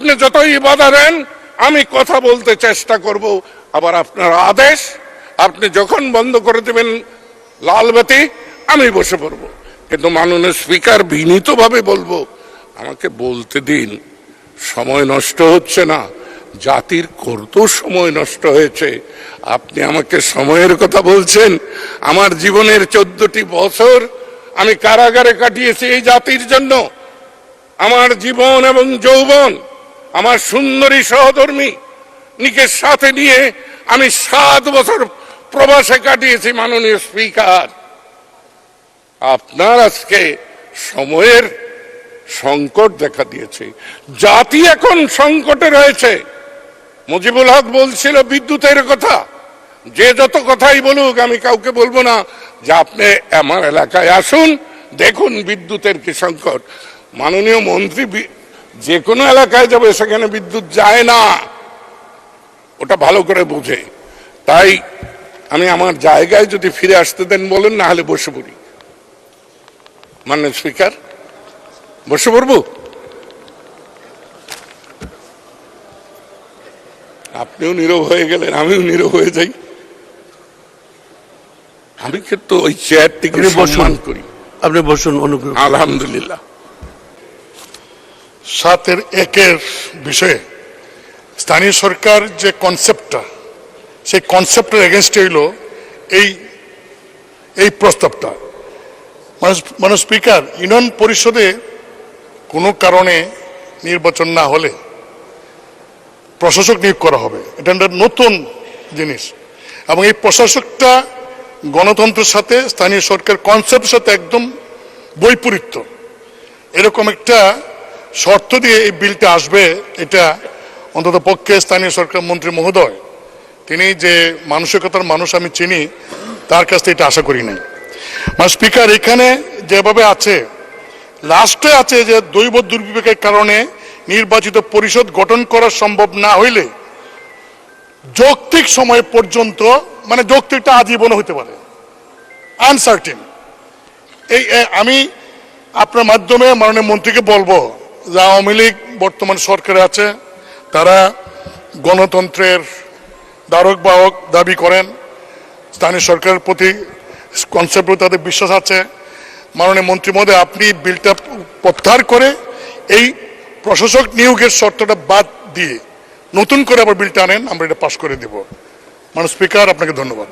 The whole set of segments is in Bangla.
আপনি যতই বাধা দেন, আমি কথা বলতে চেষ্টা করব। আবার আপনার আদেশ, আপনি যখন বন্ধ করে দেবেন লাল বাতি, আমি বসে পড়ব। কিন্তু মাননীয় স্পিকার বিনীতভাবে বলব, আমাকে বলতে দিন, সময় নষ্ট হচ্ছে না, জাতির কত সময় নষ্ট হয়েছে। আপনি আমাকে সময়ের কথা বলছেন, আমার জীবনের চোদ্দটি বছর আমি কারাগারে কাটিয়েছি এই জাতির জন্য। আমার জীবন এবং যৌবন আমার সুন্দরী সহধর্মী নিকে সাথে নিয়ে আমি সাত বছর প্রবাসে কাটিয়েছি মাননীয় স্পিকার। আপনার আজকে সময়ের সংকট দেখা দিয়েছে। জাতি এখন সংকটে রয়েছে। মুজিবুল হক বলছিল, বিদ্যুতের কথা। যে যত কথাই বলুক, আমি কাউকে বলব না। যে আপনি আমার এলাকায় আসুন, দেখুন বিদ্যুতের কি সংকট। মাননীয় মন্ত্রী যে কোনো এলাকায় যাবে সেখানে বিদ্যুৎ যায় না। ওটা ভালো করে বুঝে। তাই আমি আমার জায়গায় যদি ফিরে আসতে দেন বলেন না হলে বসে পড়ি। মাননীয় স্পিকার বসে পড়ব? আপনিও নীরব হয়ে গেলেন আমিও নীরব হয়ে যাই। আমি কিন্তু ওই চেয়ারটিকে। সম্মান করি। আপনি বসুন অনুগ্রহ। আলহামদুলিল্লাহ। সাতের একের বিষয়ে স্থানীয় সরকার যে কনসেপ্টটা সেই কনসেপ্টের এগেনস্ট হইল এই এই প্রস্তাবটা। মানে স্পিকার, ইউনিয়ন পরিষদে কোনো কারণে নির্বাচন না হলে প্রশাসক নিয়োগ করা হবে। এটা একটা নতুন জিনিস। এবং এই প্রশাসকটা গণতন্ত্রের সাথে, স্থানীয় সরকার কনসেপ্টের সাথে একদম বৈপরীত্য। এরকম একটা শর্ত দিয়ে এই বিলটা আসবে, এটা অন্তত পক্ষে স্থানীয় সরকার মন্ত্রী মহোদয়, তিনি যে মানসিকতার মানুষ আমি চিনি, তার কাছ থেকে এটা আশা করি নাই। মানে স্পিকার, এখানে যেভাবে আছে, লাস্টে আছে যে দৈব দুর্বিবেকের কারণে নির্বাচিত পরিষদ গঠন করা সম্ভব না হইলে যৌক্তিক সময় পর্যন্ত মানে যৌক্তিকটা আজীবন হতে পারে। আনসার্টেন এই আমি আপনার মাধ্যমে মাননীয় মন্ত্রীকে বলব যে আওয়ামী লীগ বর্তমান সরকারে আছে, তারা গণতন্ত্রের দ্বারক বাহক দাবি করেন। স্থানীয় সরকারের প্রতি কনসেপ্টে তাদের বিশ্বাস আছে। মাননীয় মন্ত্রী মহোদয়, আপনি বিলটা প্রত্যাহার করে এই প্রশাসক নিয়োগের শর্তটা বাদ দিয়ে নতুন করে আবার বিলটা আনেন, আমরা এটা পাশ করে দেব। মানে স্পিকার আপনাকে ধন্যবাদ।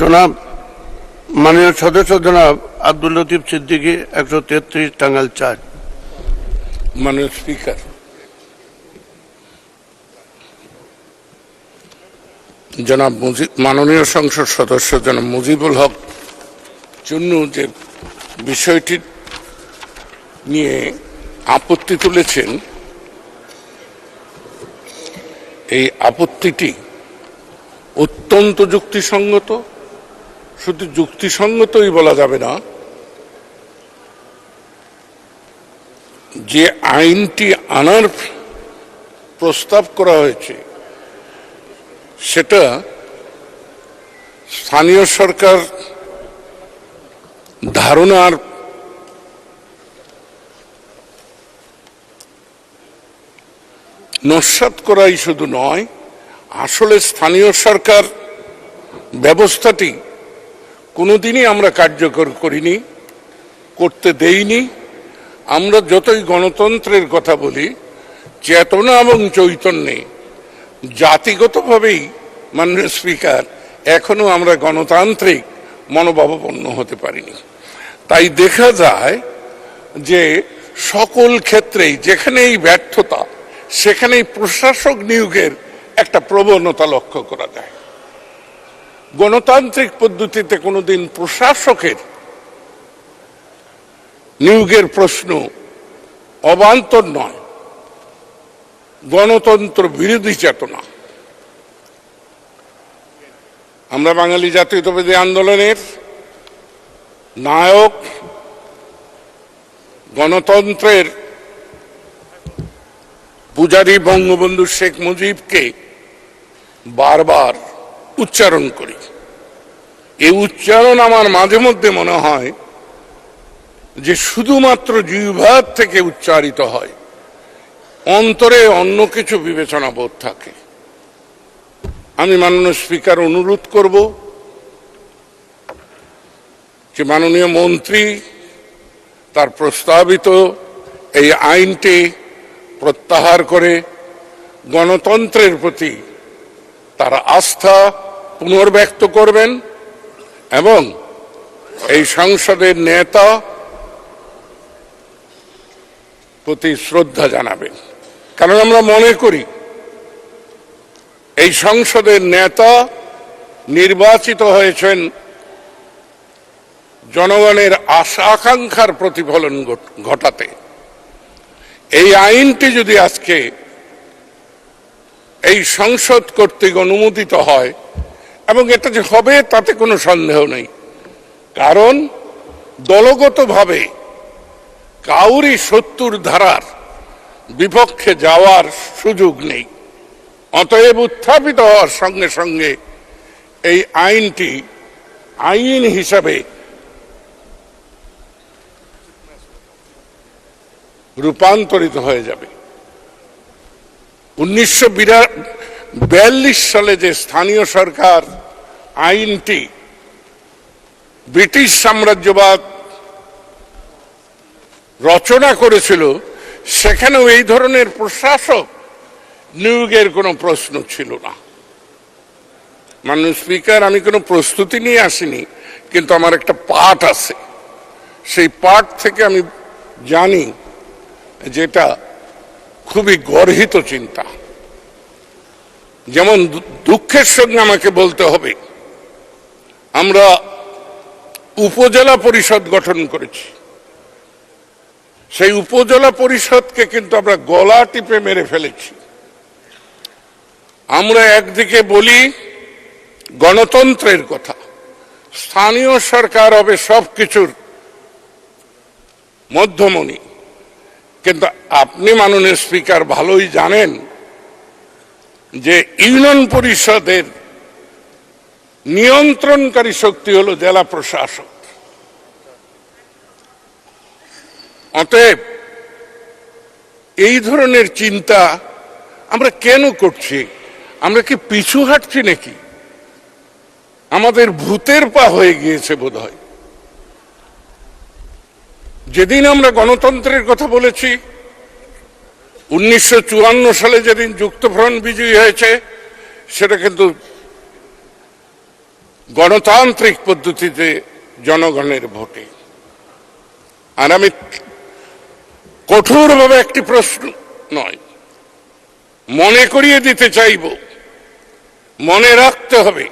জনাব মাননীয় সদস্য জনাব আব্দুল লতিফ সিদ্দিকী, একশো তেত্রিশ টাঙ্গাল চার। মাননীয় স্পিকার। জনাব মাননীয় সংসদ সদস্য জনাব মুজিবুল হক চুন্নু যে বিষয়টি নিয়ে আপত্তি তুলেছেন, এই আপত্তিটি অত্যন্ত যুক্তিসঙ্গত শুধু যুক্তিসঙ্গতই বলা যাবে না, যে আইনটি আনার প্রস্তাব করা হয়েছে, সেটা স্থানীয় সরকার ধারণার নস্বাত করাই শুধু নয়, আসলে স্থানীয় সরকার ব্যবস্থাটি কোনোদিনই আমরা কার্যকর করিনি, করতে দেইনি। আমরা যতই গণতন্ত্রের কথা বলি, চেতনা এবং চৈতন্যে জাতিগতভাবেই মাননীয় স্পিকার এখনও আমরা গণতান্ত্রিক মনোভাবাপন্ন হতে পারিনি। তাই দেখা যায় যে সকল ক্ষেত্রেই যেখানেই ব্যর্থতা, সেখানেই প্রশাসক নিয়োগের একটা প্রবণতা লক্ষ্য করা যায়। গণতান্ত্রিক পদ্ধতিতে কোনোদিন প্রশাসকের নিয়োগের প্রশ্ন অবান্তর নয়। গণতন্ত্র বিরোধী চেতনা। আমরা বাঙালি জাতীয়তাবাদী আন্দোলনের নায়ক, গণতন্ত্রের পূজারী বঙ্গবন্ধু শেখ মুজিবকে বারবার উচ্চারণ করি। এই উচ্চারণ আমার মাঝে মধ্যে মনে হয় যে শুধুমাত্র জিহ্বার থেকে উচ্চারিত হয়। অন্তরে অন্য কিছু বিবেচনা বোধ থাকে। আমি মাননীয় স্পিকার অনুরোধ করব যে মাননীয় মন্ত্রী তার প্রস্তাবিত এই আইনটি প্রত্যাহার করে গণতন্ত্রের প্রতি তার আস্থা পুনর্ব্যক্ত করবেন এবং এই সংসদের নেতা প্রতি শ্রদ্ধা জানাবেন। কারণ আমরা মনে করি, এই সংসদের নেতা নির্বাচিত হয়েছেন জনগণের আশা আকাঙ্ক্ষার প্রতিফলন ঘটাতে। এই আইনটি যদি আজকে এই সংসদ কর্তৃক অনুমোদিত হয়, এবং এটা যে হবে তাতে কোনো সন্দেহ নেই। কারণ দলগতভাবে কাউরি সত্তর ধারার বিপক্ষে যাওয়ার সুযোগ নেই। অতএব উত্থাপিত হওয়ার সঙ্গে সঙ্গে এই আইনটি আইন হিসাবে রূপান্তরিত হয়ে যাবে। উনিশশো বিয়াল্লিশ সালে যে স্থানীয় সরকার আইনটি ব্রিটিশ সাম্রাজ্যবাদ রচনা করেছিল, সেখানেও এই ধরনের প্রশাসক নিয়োগের কোনো প্রশ্ন ছিল না। মাননীয় স্পিকার, আমি কোনো প্রস্তুতি নিয়ে আসিনি, কিন্তু আমার একটা পাঠ আছে। সেই পাঠ থেকে আমি জানি যেটা খুবই গর্হিত চিন্তা। যেমন দুঃখের সঙ্গে আমাকে বলতে হবে। আমরা উপজেলা পরিষদ গঠন করেছি। সেই উপজেলা পরিষদকে কিন্তু আমরা গলা টিপে মেরে ফেলেছি। আমরা একদিকে বলি গণতন্ত্রের কথা। স্থানীয় সরকার হবে সবকিছুর মধ্যমণি। কিন্তু আপনি মাননীয় স্পিকার ভালোই জানেন যে ইউনিয়ন পরিষদের নিয়ন্ত্রণকারী শক্তি হলো জেলা প্রশাসক। অতএব এই ধরনের চিন্তা আমরা কেন করছি? আমরা কি পিছু হাঁটছি নাকি? আমাদের ভূতের পা হয়ে গিয়েছে বোধ হয় যেদিন আমরা গণতন্ত্রের কথা বলেছি, উনিশশো চুয়ান্ন সালে যেদিন যুক্তফ্রন্ট বিজয়ী হয়েছে, সেটা কিন্তু গণতান্ত্রিক পদ্ধতিতে জনগণের ভোটে। আর আমি কঠোরভাবে একটি প্রশ্ন নয়, মনে করিয়ে দিতে চাইব, মনে রাখতে হবে,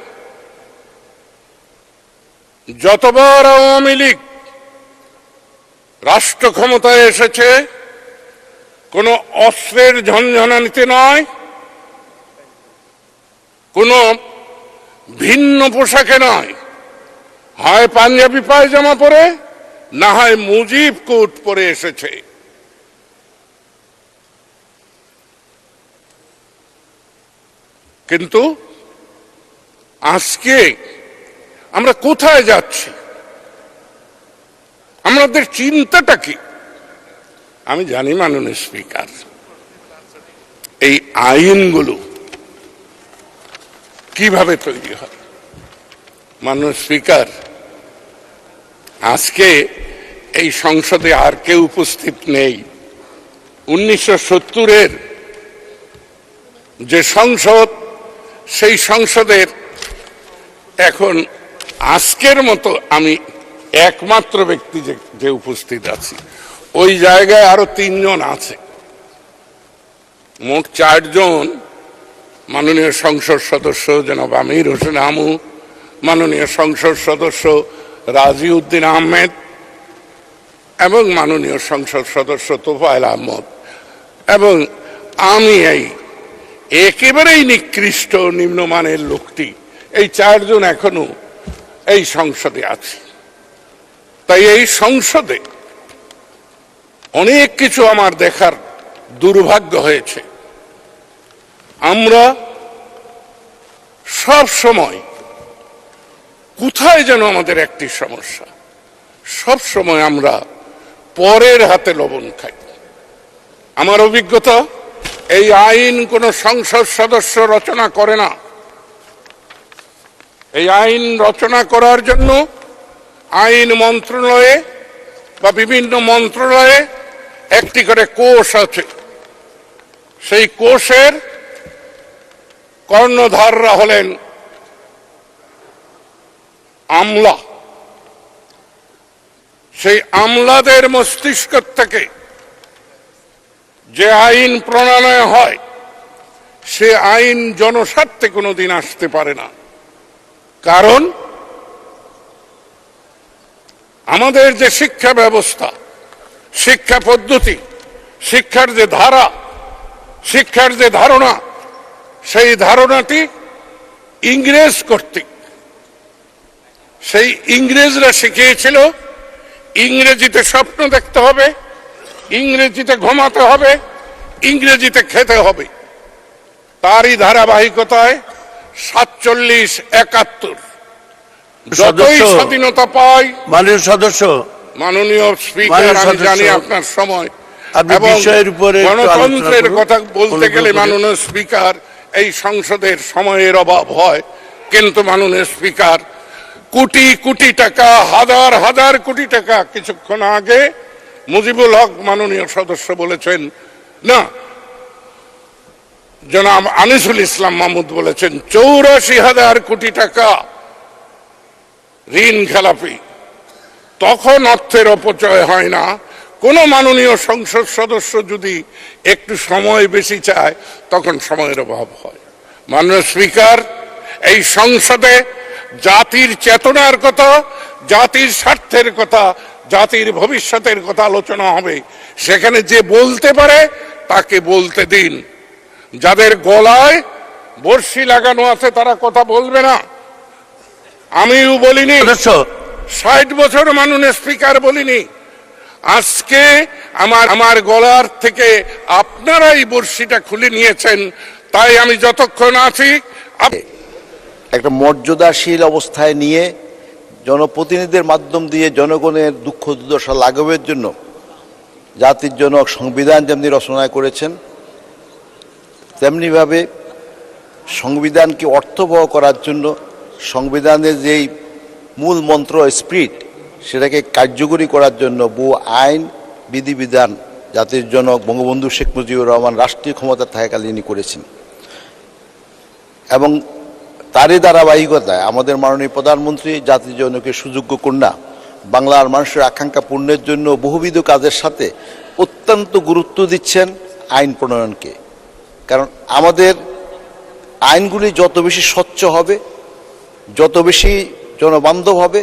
যতবার আওয়ামী লীগ রাষ্ট্র ক্ষমতায় এসেছে, কোন অস্ত্রের ঝনঝনানিতে নয়, কোন ভিন্ন পোশাকে নয়। হয় পাঞ্জাবি পায়জামা পরে, না হয় মুজিব কোট পরে এসেছে। কিন্তু আজকে আমরা কোথায় যাচ্ছি? আমাদের চিন্তাটা কি? আমি জানি মাননীয় স্পিকার, এই আইনগুলো কীভাবে তৈরি হয়? মাননীয় স্পিকার, আজকে এই সংসদে আর কেউ উপস্থিত নেই। উনিশশো সত্তরের যে সংসদ, সেই সংসদের এখন আজকের মতো আমি একমাত্র ব্যক্তি যে যে উপস্থিত আছি। ওই জায়গায় আরও তিনজন আছে। মোট চারজন মাননীয় সংসদ সদস্য জনাব আমির হোসেন আমু, মাননীয় সংসদ সদস্য রাজি উদ্দিন আহমেদ এবং মাননীয় সংসদ সদস্য তোফায়েল আহমদ। এবং আমি এই একেবারেই নিকৃষ্ট নিম্নমানের লোকটি। এই চারজন এখনও এই সংসদে আছে। তাই এই সংসদে অনেক কিছু আমার দেখার দুর্ভাগ্য হয়েছে। আমরা সব সময় কোথায় যেন আমাদের একটি সমস্যা, সব সময় আমরা পরের হাতে লবণ খাই। আমার অভিজ্ঞতা, এই আইন কোন সংসদ সদস্য রচনা করে না। এই আইন রচনা করার জন্য আইন মন্ত্রণালয়ে বা বিভিন্ন মন্ত্রণালয়ে একটি করে কোষ আছে। সেই কোষের কর্ণধাররা হলেন আমলা। সেই আমলাদের মস্তিষ্ক থেকে যে আইন প্রণয়ন হয়, সে আইন জনস্বার্থে কোনোদিন আসতে পারে না। কারণ আমাদের যে শিক্ষা ব্যবস্থা, শিক্ষা পদ্ধতি, শিক্ষার যে ধারা, শিক্ষার যে ধারণা, সেই ধারণাটি ইংরেজ কর্তৃক, সেই ইংরেজরা শিখিয়েছিল, ইংরেজিতে স্বপ্ন দেখতে হবে, ইংরেজিতে ঘুমাতে হবে, ইংরেজিতে খেতে হবে। তারই ধারাবাহিকতায় সাতচল্লিশ একাত্তর যতই সদস্য। স্বাধীনতা পাই মাননীয় সদস্য। মাননীয় স্পিকার মাননীয় আমি সদস্য, জানি আপনার সময়। বিষয়ের উপরে গণতন্ত্রের কথা বলতে গেলে মাননীয় স্পিকার এই সংসদের সময়ের অভাব হয় কিন্তু মাননীয় স্পিকার কোটি কোটি টাকা হাজার হাজার কোটি টাকা কিছুক্ষণ আগে মুজিবুল হক মাননীয় সদস্য বলেছেন না জনাব আনিসুল ইসলাম মাহমুদ বলেছেন চৌরাশি হাজার কোটি টাকা ঋণ খেলাপি। তখন অর্থের অপচয় হয় না। কোন মাননীয় সংসদ সদস্য যদি একটু সময় বেশি চায়, তখন সময়ের অভাব হয়। মাননীয় স্পিকার, এই সংসদে জাতির চেতনার কথা, জাতির স্বার্থের কথা, জাতির ভবিষ্যতের কথা আলোচনা হবে। সেখানে যে বলতে পারে, তাকে বলতে দিন। যাদের গলায় বর্ষি লাগানো আছে, তারা কথা বলবে না। আমিও বলিনি। ষাট বছর মাননীয় স্পিকার বলিনি। আজকে আমার আমার গলার থেকে আপনারাই বর্ষিটা খুলে নিয়েছেন। তাই আমি যতক্ষণ আছি একটা মর্যাদাশীল অবস্থায় নিয়ে জনপ্রতিনিধিদের মাধ্যম দিয়ে জনগণের দুঃখ দুর্দশা লাঘবের জন্য জাতির জনক সংবিধান যেমনি রচনা করেছেন তেমনিভাবে সংবিধানকে অর্থবহ করার জন্য সংবিধানের যেই মূল মন্ত্র, স্পিরিট, সেটাকে কার্যকরী করার জন্য বহু আইন, বিধিবিধান জাতির জনক বঙ্গবন্ধু শেখ মুজিবুর রহমান রাষ্ট্রীয় ক্ষমতা থাকাকালীনই করেছেন। এবং তারই ধারাবাহিকতায় আমাদের মাননীয় প্রধানমন্ত্রী জাতির জনকের সুযোগ্য কন্যা, বাংলার মানুষের আকাঙ্ক্ষা পূর্ণের জন্য বহুবিধ কাজের সাথে অত্যন্ত গুরুত্ব দিচ্ছেন আইন প্রণয়নকে। কারণ আমাদের আইনগুলি যত বেশি স্বচ্ছ হবে যত বেশি জনবান্ধব হবে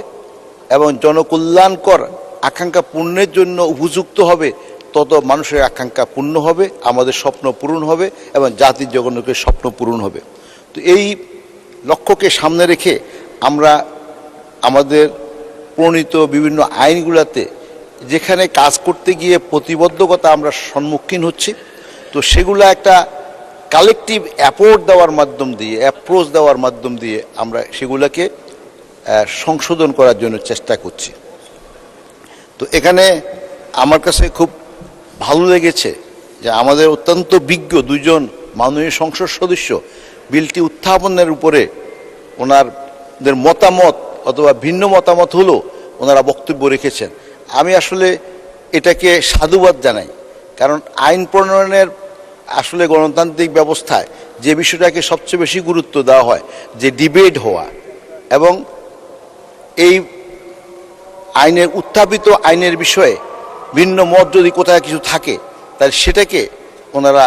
এবং জনকল্যাণকর আকাঙ্ক্ষা পূর্ণের জন্য উপযুক্ত হবে, তত মানুষের আকাঙ্ক্ষা পূর্ণ হবে, আমাদের স্বপ্ন পূরণ হবে এবং জাতির জগন্নকের স্বপ্ন পূরণ হবে। তো এই লক্ষ্যকে সামনে রেখে আমরা আমাদের প্রণীত বিভিন্ন আইনগুলোতে যেখানে কাজ করতে গিয়ে প্রতিবদ্ধকতা আমরা সম্মুখীন হচ্ছি, তো সেগুলো একটা কালেকটিভ অ্যাপোর্ট দেওয়ার মাধ্যম দিয়ে অ্যাপ্রোচ দেওয়ার মাধ্যম দিয়ে আমরা সেগুলোকে সংশোধন করার জন্য চেষ্টা করছি। তো এখানে আমার কাছে খুব ভালো লেগেছে যে আমাদের অত্যন্ত বিজ্ঞ দুজন মাননীয় সংসদ সদস্য বিলটি উত্থাপনের উপরে ওনারদের মতামত অথবা ভিন্ন মতামত হলেও ওনারা বক্তব্য রেখেছেন। আমি আসলে এটাকে সাধুবাদ জানাই, কারণ আইন প্রণয়নের আসলে গণতান্ত্রিক ব্যবস্থায় যে বিষয়টাকে সবচেয়ে বেশি গুরুত্ব দেওয়া হয়, যে ডিবেট হওয়া এবং এই আইনের, উত্থাপিত আইনের বিষয়ে ভিন্ন মত যদি কোথায় কিছু থাকে, তাহলে সেটাকে ওনারা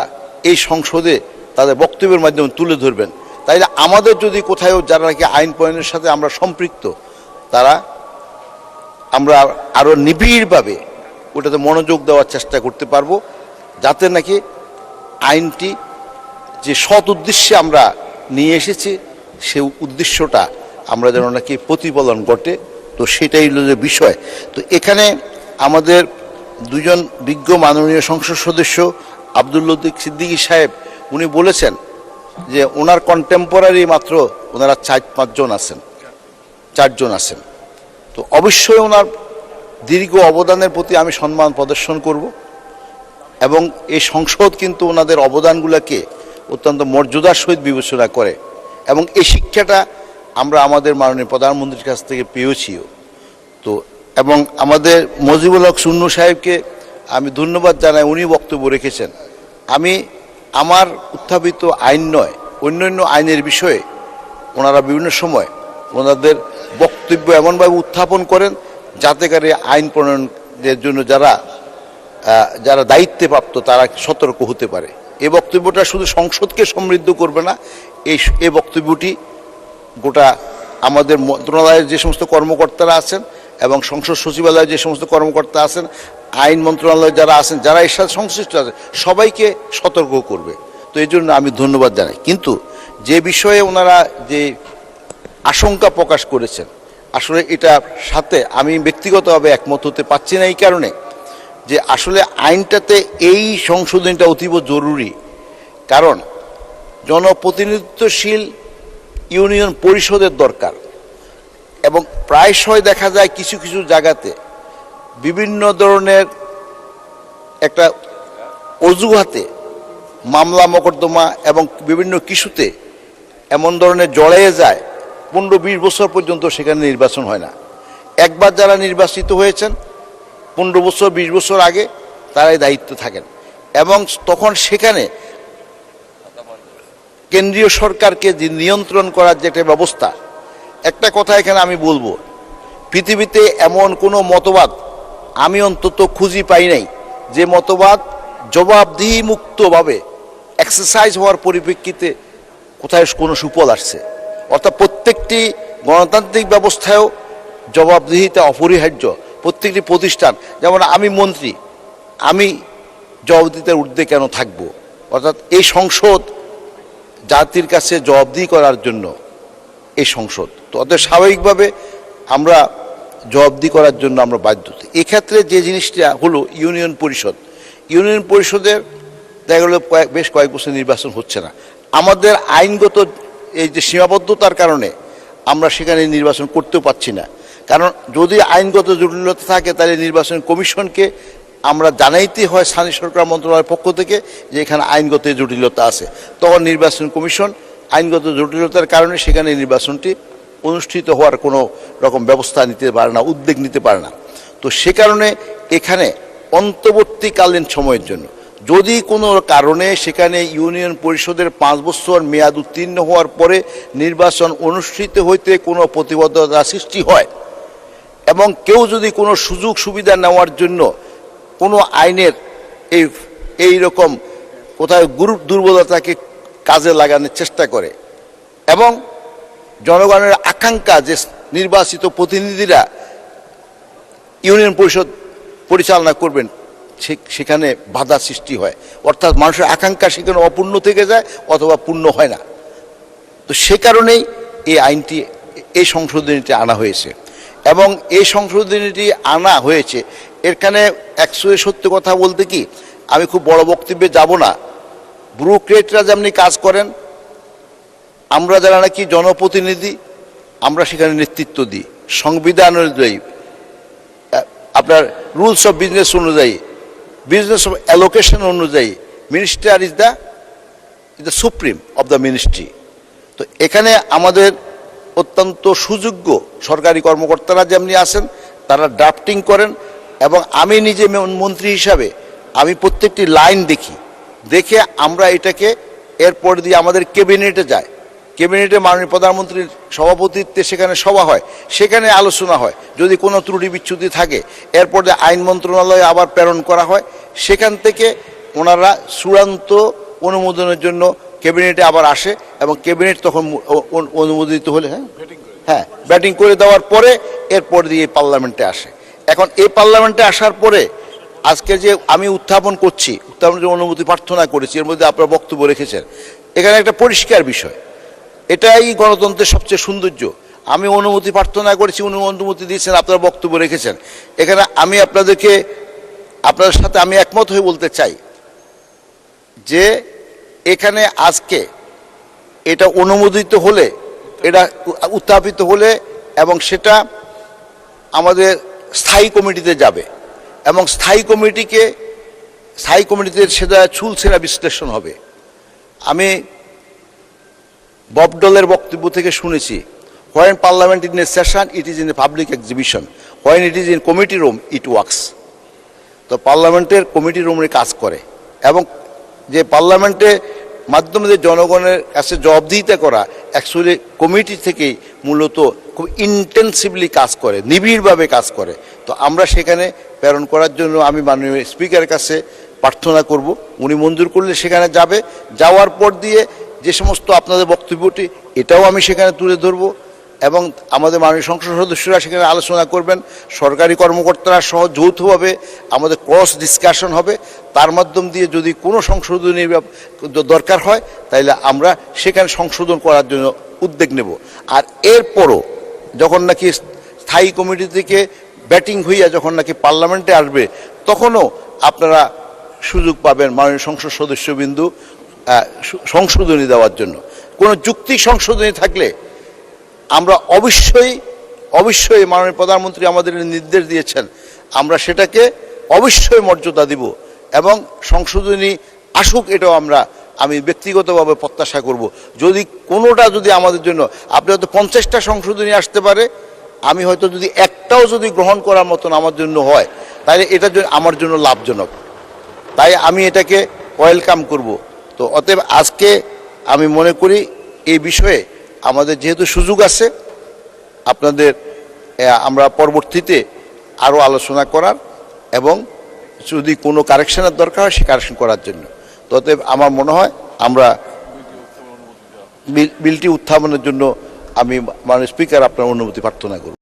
এই সংসদে তাদের বক্তব্যের মাধ্যমে তুলে ধরবেন। তাইলে আমাদের যদি কোথাও যারা নাকি আইন প্রণয়নের সাথে আমরা সম্পৃক্ত, তারা আমরা আরও নিবিড়ভাবে ওটাতে মনোযোগ দেওয়ার চেষ্টা করতে পারব, যাতে নাকি আইনটি যে সৎ উদ্দেশ্যে আমরা নিয়ে এসেছি, সে উদ্দেশ্যটা আমরা যেন নাকি প্রতিফলন ঘটে, তো সেটাই হলো যে বিষয়। তো এখানে আমাদের দুজন বিজ্ঞ মাননীয় সংসদ সদস্য আব্দুল লতিক সিদ্দিকী সাহেব, উনি বলেছেন যে ওনার কন্টেম্পোরারি মাত্র ওনারা চার, পাঁচজন আছেন, চারজন আছেন। তো অবশ্যই ওনার দীর্ঘ অবদানের প্রতি আমি সম্মান প্রদর্শন করব। এবং এই সংসদ কিন্তু ওনাদের অবদানগুলোকে অত্যন্ত মর্যাদার সহিত বিবেচনা করে এবং এই শিক্ষাটা আমরা আমাদের মাননীয় প্রধানমন্ত্রীর কাছ থেকে পেয়েছিও। তো, এবং আমাদের মজিবুল হক সুন্নু সাহেবকে আমি ধন্যবাদ জানাই উনি বক্তব্য রেখেছেন। আমি আমার উত্থাপিত আইন নয়, অন্যান্য আইনের বিষয়ে ওনারা বিভিন্ন সময় ওনাদের বক্তব্য এমনভাবে উত্থাপন করেন যাতে করে আইন প্রণয়নের জন্য যারা যারা দায়িত্বে প্রাপ্ত তারা সতর্ক হতে পারে। এ বক্তব্যটা শুধু সংসদকে সমৃদ্ধ করবে না, এই এ বক্তব্যটি গোটা আমাদের মন্ত্রণালয়ের যে সমস্ত কর্মকর্তারা আছেন এবং সংসদ সচিবালয়ের যে সমস্ত কর্মকর্তা আছেন, আইন মন্ত্রণালয়ে যারা আছেন, যারা এর সাথে সংশ্লিষ্ট আছে সবাইকে সতর্ক করবে। তো এই জন্য আমি ধন্যবাদ জানাই। কিন্তু যে বিষয়ে ওনারা যে আশঙ্কা প্রকাশ করেছেন, আসলে এটা সাথে আমি ব্যক্তিগতভাবে একমত হতে পারছি না এই কারণে। যে আসলে আইনটাতে এই সংশোধনীটা অতীব জরুরি। কারণ জনপ্রতিনিধিত্বশীল ইউনিয়ন পরিষদের দরকার। এবং প্রায়শই দেখা যায় কিছু কিছু জায়গাতে বিভিন্ন ধরনের একটা অজুহাতে মামলা, মোকদ্দমা এবং বিভিন্ন কিছুতে এমন ধরনের জড়িয়ে যায়, পনেরো বিশ বছর পর্যন্ত সেখানে নির্বাচন হয় না। একবার যারা নির্বাচিত হয়েছেন পনেরো বছর, বিশ বছর আগে তারাই দায়িত্ব থাকেন। এবং তখন সেখানে কেন্দ্রীয় সরকারকে যে নিয়ন্ত্রণ করার যে একটা ব্যবস্থা, একটা কথা এখানে আমি বলব, পৃথিবীতে এমন কোনো মতবাদ আমি অন্তত খুঁজি পাই নাই যে মতবাদ জবাবদিহি মুক্তভাবে এক্সারসাইজ হওয়ার পরিপ্রেক্ষিতে কোথায় কোনো সুফল আসছে। অর্থাৎ প্রত্যেকটি গণতান্ত্রিক ব্যবস্থায়ও জবাবদিহিতা অপরিহার্য। প্রত্যেকটি প্রতিষ্ঠান, যেমন আমি মন্ত্রী, আমি জবাবদিহিতার ঊর্ধ্বে কেন থাকব? অর্থাৎ এই সংসদ জাতির কাছে জবাবদিহি করার জন্য এই সংসদ। তো অতএব স্বাভাবিকভাবে আমরা জবাবদি করার জন্য আমরা বাধ্য। এক্ষেত্রে যে জিনিসটা হলো ইউনিয়ন পরিষদ। ইউনিয়ন পরিষদের দেখা গেলো বেশ কয়েক বছর নির্বাচন হচ্ছে না। আমাদের আইনগত এই যে সীমাবদ্ধতার কারণে আমরা সেখানে নির্বাচন করতেও পারছি না। কারণ যদি আইনগত জটিলতা থাকে, তাহলে নির্বাচন কমিশনকে আমরা জানাইতে হয় স্থানীয় সরকার মন্ত্রণালয়ের পক্ষ থেকে যে এখানে আইনগত জটিলতা আছে। তখন নির্বাচন কমিশন আইনগত জটিলতার কারণে সেখানে নির্বাচনটি অনুষ্ঠিত হওয়ার কোনো রকম ব্যবস্থা নিতে পারে না, উদ্যোগ নিতে পারে না। তো সে কারণে এখানে অন্তর্বর্তীকালীন সময়ের জন্য যদি কোনো কারণে সেখানে ইউনিয়ন পরিষদের পাঁচ বছর মেয়াদ উত্তীর্ণ হওয়ার পরে নির্বাচন অনুষ্ঠিত হইতে কোনো প্রতিবদ্ধতা সৃষ্টি হয় এবং কেউ যদি কোনো সুযোগ সুবিধা নেওয়ার জন্য কোনো আইনের এই এই রকম কোথায় গুরু দুর্বলতাকে কাজে লাগানোর চেষ্টা করে এবং জনগণের আকাঙ্ক্ষা যে নির্বাচিত প্রতিনিধিরা ইউনিয়ন পরিষদ পরিচালনা করবেন সেখানে বাধা সৃষ্টি হয়। অর্থাৎ মানুষের আকাঙ্ক্ষা সেখানে অপূর্ণ থেকে যায় অথবা পূর্ণ হয় না। তো সে কারণেই এই আইনটি, এই সংশোধনীটি আনা হয়েছে। এবং এই সংশোধনীটি আনা হয়েছে। এখানে একশো সত্য কথা বলতে কি, আমি খুব বড় বক্তব্যে যাব না। ব্রুক্রেটরা যেমনি কাজ করেন, আমরা যারা নাকি জনপ্রতিনিধি, আমরা সেখানে নেতৃত্ব দিই। সংবিধান অনুযায়ী আপনার রুলস অফ বিজনেস অনুযায়ী, বিজনেস অফ অ্যালোকেশন অনুযায়ী, minister is the is the supreme of the ministry. তো এখানে আমাদের অত্যন্ত সুযোগ্য সরকারি কর্মকর্তারা যেমনি আছেন, তারা ড্রাফটিং করেন এবং আমি নিজে মন্ত্রী হিসাবে আমি প্রত্যেকটি লাইন দেখি। দেখে আমরা এটাকে এরপর দিয়ে আমাদের ক্যাবিনেটে যায় ক্যাবিনেটে মাননীয় প্রধানমন্ত্রীর সভাপতিত্বে সেখানে সভা হয়, সেখানে আলোচনা হয়। যদি কোনো ত্রুটি বিচ্ছুতি থাকে, এরপর আইন মন্ত্রণালয়ে আবার প্রেরণ করা হয়। সেখান থেকে ওনারা চূড়ান্ত অনুমোদনের জন্য ক্যাবিনেটে আবার আসে এবং ক্যাবিনেট তখন অনুমোদিত হলে হ্যাঁ? হ্যাঁ ব্যাটিং করে দেওয়ার পরে এরপর দিয়ে এই পার্লামেন্টে আসে। এখন এই পার্লামেন্টে আসার পরে আজকে যে আমি উত্থাপন করছি উত্থাপনের অনুমতি প্রার্থনা করেছি এর মধ্যে আপনার বক্তব্য রেখেছেন এখানে একটা পরিষ্কার বিষয়। এটাই গণতন্ত্রের সবচেয়ে সৌন্দর্য। আমি অনুমতি প্রার্থনা করেছি উনি অনুমতি দিয়েছেন আপনারা বক্তব্য রেখেছেন। এখানে আমি আপনাদেরকে আপনাদের সাথে আমি একমত হয়ে বলতে চাই যে এখানে আজকে এটা অনুমোদিত হলে, এটা উত্থাপিত হলে এবং সেটা আমাদের স্থায়ী কমিটিতে যাবে এবং স্থায়ী কমিটিকে, স্থায়ী কমিটিতে সেটা চুলছেরা বিশ্লেষণ হবে। আমি বব ডলের বক্তব্য থেকে শুনেছি, when parliament in a session, it is in a public exhibition, when it is in committee room, it works. তো পার্লামেন্টের কমিটি রুমে কাজ করে এবং যে পার্লামেন্টে মাধ্যমে যে জনগণের কাছে জবাবদিহিতা করা অ্যাকচুয়ালি কমিটি থেকেই মূলত খুব ইন্টেন্সিভলি কাজ করে, নিবিড়ভাবে কাজ করে। তো আমরা সেখানে প্রেরণ করার জন্য আমি মাননীয় স্পিকারের কাছে প্রার্থনা করব। উনি মঞ্জুর করলে সেখানে যাবে। যাওয়ার পর দিয়ে যে সমস্ত আপনাদের বক্তব্যটি, এটাও আমি সেখানে তুলে ধরবো। এবং আমাদের মাননীয় সংসদ সদস্যরা সেখানে আলোচনা করবেন। সরকারি কর্মকর্তারা সহ যৌথভাবে আমাদের ক্রস ডিসকাশন হবে। তার মাধ্যম দিয়ে যদি কোনো সংশোধনী দরকার হয় তাহলে আমরা সেখানে সংশোধন করার জন্য উদ্যোগ নেব। আর এরপরও যখন নাকি স্থায়ী কমিটি থেকে ব্যাটিং হইয়া যখন নাকি পার্লামেন্টে আসবে, তখনও আপনারা সুযোগ পাবেন মাননীয় সংসদ সদস্যবিন্দু সংশোধনী দেওয়ার জন্য। কোনো যুক্তি সংশোধনী থাকলে আমরা অবশ্যই অবশ্যই মাননীয় প্রধানমন্ত্রী আমাদের নির্দেশ দিয়েছেন, আমরা সেটাকে অবশ্যই মর্যাদা দিব এবং সংশোধনী আসুক এটাও আমরা, আমি ব্যক্তিগতভাবে প্রত্যাশা করব। যদি কোনোটা যদি আমাদের জন্য, আপনি হয়তো পঞ্চাশটা সংশোধনী আসতে পারে, আমি হয়তো যদি একটাও যদি গ্রহণ করার মতন আমার জন্য হয়, তাহলে এটা আমার জন্য লাভজনক। তাই আমি এটাকে ওয়েলকাম করব। তো অতএব আজকে আমি মনে করি এই বিষয়ে আমাদের যেহেতু সুযোগ আছে, আপনাদের আমরা পরবর্তীতে আরও আলোচনা করার এবং যদি কোনো কারেকশানের দরকার হয়, সে কারেকশন করার জন্য। তবে আমার মনে হয় আমরা বিল- বিলটি উত্থাপনের জন্য আমি মানে স্পিকার আপনার অনুমতি প্রার্থনা করব।